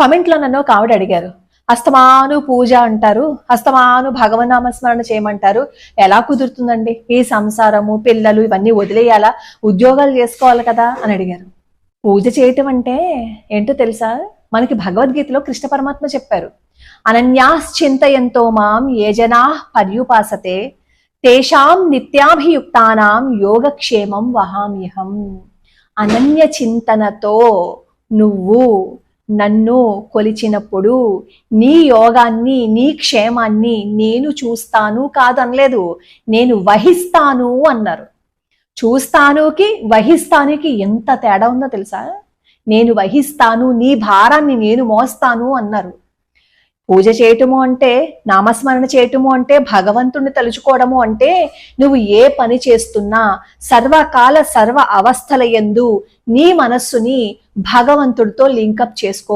కమెంట్లో నన్ను ఒక ఆవిడ అడిగారు. అస్తమాను పూజ అంటారు అస్తమాను భగవన్నామ స్మరణ చేయమంటారు. ఎలా కుదురుతుందండి? ఈ సంసారము పిల్లలు ఇవన్నీ వదిలేయాలా? ఉద్యోగాలు చేసుకోవాలి కదా అని అడిగారు. పూజ చేయటం అంటే ఏంటో తెలుసా? మనకి భగవద్గీతలో కృష్ణ పరమాత్మ చెప్పారు. అనన్యాశ్చింతయంతో మాం ఏ జనా పర్యుపాసతే తేషాం నిత్యాభియుక్తానాం యోగక్షేమం వహామ్యహం. అనన్య చింతనతో నువ్వు నన్ను కొలిచినప్పుడు నీ యోగాన్ని నీ క్షేమాన్ని నేను చూస్తాను కాదనలేదు. నేను వహిస్తాను అన్నారు. చూస్తానుకి వహిస్తానుకి ఎంత తేడా ఉందో తెలుసా? నేను వహిస్తాను నీ భారాన్ని నేను మోస్తాను అన్నారు. పూజ చేయటము అంటే నామస్మరణ చేయటము అంటే భగవంతుణ్ణి తలుచుకోవడము అంటే నువ్వు ఏ పని చేస్తున్నా సర్వకాల సర్వ అవస్థల యందు నీ మనస్సుని భగవంతుడితో లింకప్ చేసుకో